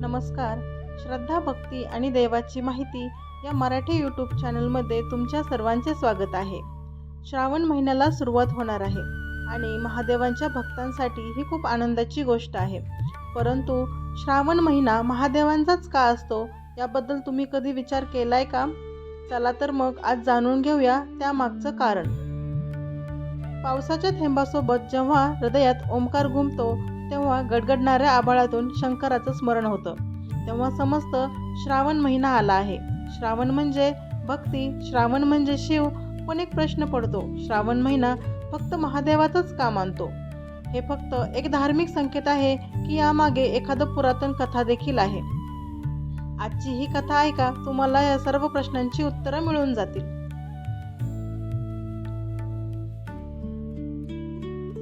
नमस्कार. श्रद्धा भक्ती आणि देवाची माहिती या मराठी यूट्यूब चॅनलमध्ये तुमच्या सर्वांचे स्वागत आहे. श्रावण महिन्याला सुरुवात होणार आहे आणि महादेवांच्या भक्तांसाठी ही खूप आनंदाची गोष्ट आहे. परंतु श्रावण महिना महादेवांचाच का असतो याबद्दल तुम्ही कधी विचार केलाय का? चला तर मग आज जाणून घेऊया त्यामागचं कारण. पावसाच्या थेंबासोबत जेव्हा हृदयात ओंकार घुमतो तेव्हा गडगडणाऱ्या आभाळातून शंकराचं स्मरण होतं. तेव्हा समजतं श्रावण महिना आला आहे. श्रावण म्हणजे भक्ती श्रावण म्हणजे शिव पण एक प्रश्न पडतो. श्रावण महिना फक्त महादेवाचंच का मानतो हे फक्त एक धार्मिक संकेत आहे की यामागे एखादं पुरातन कथा देखील आहे. आजची ही कथा ऐका तुम्हाला या सर्व प्रश्नांची उत्तरं मिळून जातील.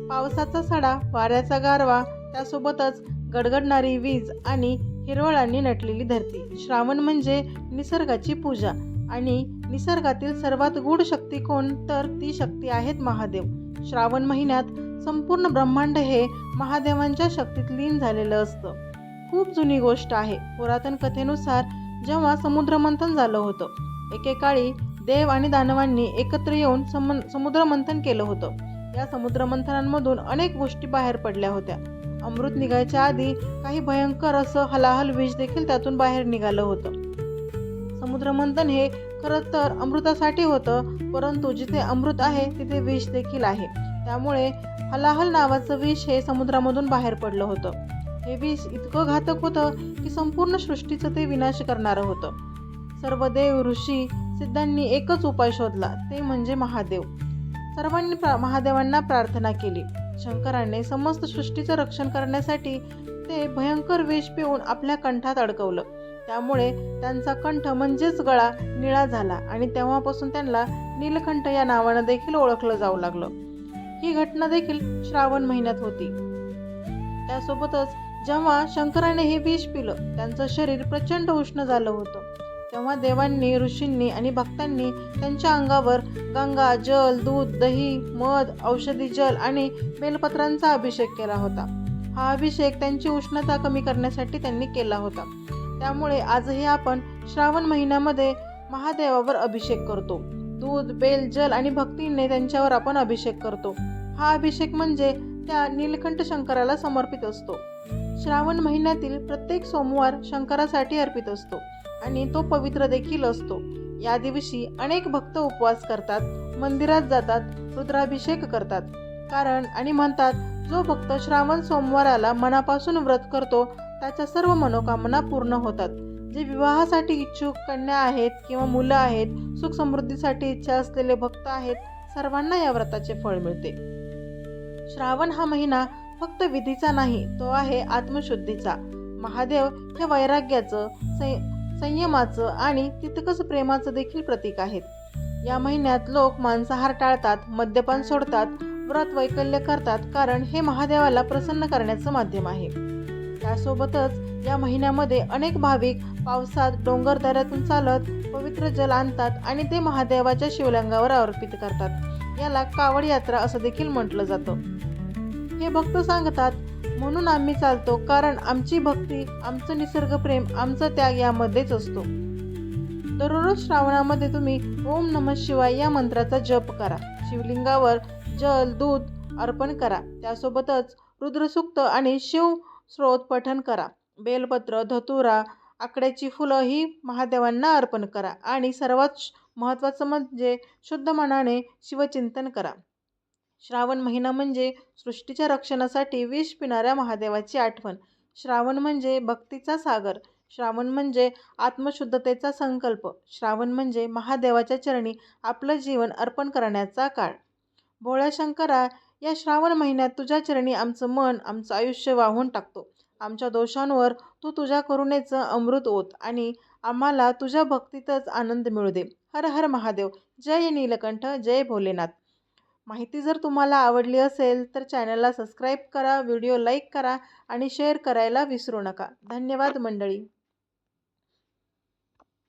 पावसाचा सडा वाऱ्याचा गारवा त्यासोबतच गडगडणारी वीज आणि हिरवळांनी नटलेली धरती. श्रावण म्हणजे निसर्गाची पूजा. आणि निसर्गातील सर्वात गूढ शक्ती कोण? तर ती शक्ती आहेत महादेव. श्रावण महिन्यात संपूर्ण ब्रह्मांड हे महादेवांच्या शक्तीत लीन झालेलं असतं. खूप जुनी गोष्ट आहे. पुरातन कथेनुसार जेव्हा समुद्रमंथन झालं होतं एकेकाळी देव आणि दानवांनी एकत्र येऊन सम समुद्रमंथन केलं होतं. या समुद्रमंथनांमधून अनेक गोष्टी बाहेर पडल्या होत्या. अमृत निघायच्या आधी काही भयंकर असं हलाहल विष देखील त्यातून बाहेर निघालं होतं. समुद्रमंथन हे खरं तर अमृतासाठी होतं परंतु जिथे अमृत आहे तिथे विष देखील आहे. त्यामुळे हलाहल नावाचं विष हे समुद्रामधून बाहेर पडलं होतं. हे विष इतकं घातक होतं की संपूर्ण सृष्टीचं ते विनाश करणारं होतं. सर्व देव ऋषी सिद्धांनी एकच उपाय शोधला ते म्हणजे महादेव. सर्वांनी प्रा महादेवांना प्रार्थना केली. शंकराने समस्त सृष्टीचं रक्षण करण्यासाठी ते भयंकर विष पिऊन आपल्या कंठात अडकवलं. त्यामुळे त्यांचा कंठ म्हणजेच गळा निळा झाला आणि तेव्हापासून त्यांना नीलकंठ या नावानं देखील ओळखलं जाऊ लागलं. ही घटना देखील श्रावण महिन्यात होती. त्यासोबतच जेव्हा शंकराने हे विष पिलं त्यांचं शरीर प्रचंड उष्ण झालं होतं. तेव्हा देवांनी ऋषींनी आणि भक्तांनी त्यांच्या अंगावर गंगा जल दूध दही मध औषधी जल आणि बेलपत्रांचा अभिषेक केला होता. हा अभिषेक त्यांची उष्णता कमी करण्यासाठी त्यांनी केला होता. त्यामुळे आजही आपण श्रावण महिन्यामध्ये महादेवावर अभिषेक करतो. दूध बेल जल आणि भक्तीने त्यांच्यावर आपण अभिषेक करतो. हा अभिषेक म्हणजे त्या नीलकंठ शंकराला समर्पित असतो. श्रावण महिन्यातील प्रत्येक सोमवार शंकरासाठी अर्पित असतो. आणि तो पवित्र देखील असतो. या दिवशी अनेक भक्त उपवास करतात मंदिरात जातात रुद्राभिषेक करतात. कारण आणि म्हणतात जो भक्त श्रावण सोमवाराला मनापासून व्रत करतो त्याच्या सर्व मनोकामना पूर्ण होतात. जे विवाहासाठी इच्छुक कन्या आहेत किंवा मुलं आहेत सुख समृद्धीसाठी इच्छा असलेले भक्त आहेत सर्वांना या व्रताचे फळ मिळते. श्रावण हा महिना फक्त विधीचा नाही तो आहे आत्मशुद्धीचा. महादेव हे वैराग्याचं संयमाचं आणि तितकंच प्रेमाचं देखील प्रतीक आहेत. या महिन्यात लोक मांसाहार टाळतात मद्यपान सोडतात व्रत वैकल्य करतात कारण हे महादेवाला प्रसन्न करण्याचं माध्यम आहे. त्यासोबतच या महिन्यामध्ये अनेक भाविक पावसात डोंगर दऱ्यातून चालत पवित्र जल आणतात आणि ते महादेवाच्या शिवलिंगावर अर्पित करतात. याला कावड यात्रा असं देखील म्हटलं जातं. हे भक्त सांगतात म्हणून आम्ही चालतो कारण आमची भक्ती आमचं निसर्गप्रेम आमचा त्याग यामध्येच असतो. दररोज श्रावणामध्ये तुम्ही ओम नम शिवाय या मंत्राचा जप करा. शिवलिंगावर जल दूध अर्पण करा. त्यासोबतच रुद्रसूक्त आणि शिव स्रोत पठण करा. बेलपत्र धतुरा आकड्याची फुलं ही महादेवांना अर्पण करा. आणि सर्वात महत्त्वाचं म्हणजे शुद्ध मनाने शिवचिंतन करा. श्रावण महिना म्हणजे सृष्टीच्या रक्षणासाठी विष पिणाऱ्या महादेवाची आठवण. श्रावण म्हणजे भक्तीचा सागर. श्रावण म्हणजे आत्मशुद्धतेचा संकल्प. श्रावण म्हणजे महादेवाच्या चरणी आपलं जीवन अर्पण करण्याचा काळ. भोळ्या शंकरा या श्रावण महिन्यात तुझ्या चरणी आमचं मन आमचं आयुष्य वाहून टाकतो. आमच्या दोषांवर तू तुझ्या करुणेचं अमृत ओत आणि आम्हाला तुझ्या भक्तीतच आनंद मिळू दे. हर हर महादेव. जय नीलकंठ जय भोलेनाथ. माहिती जर तुम्हाला आवडली असेल तर चॅनलला सबस्क्राईब करा व्हिडिओ लाईक करा आणि शेअर करायला विसरू नका. धन्यवाद मंडळी.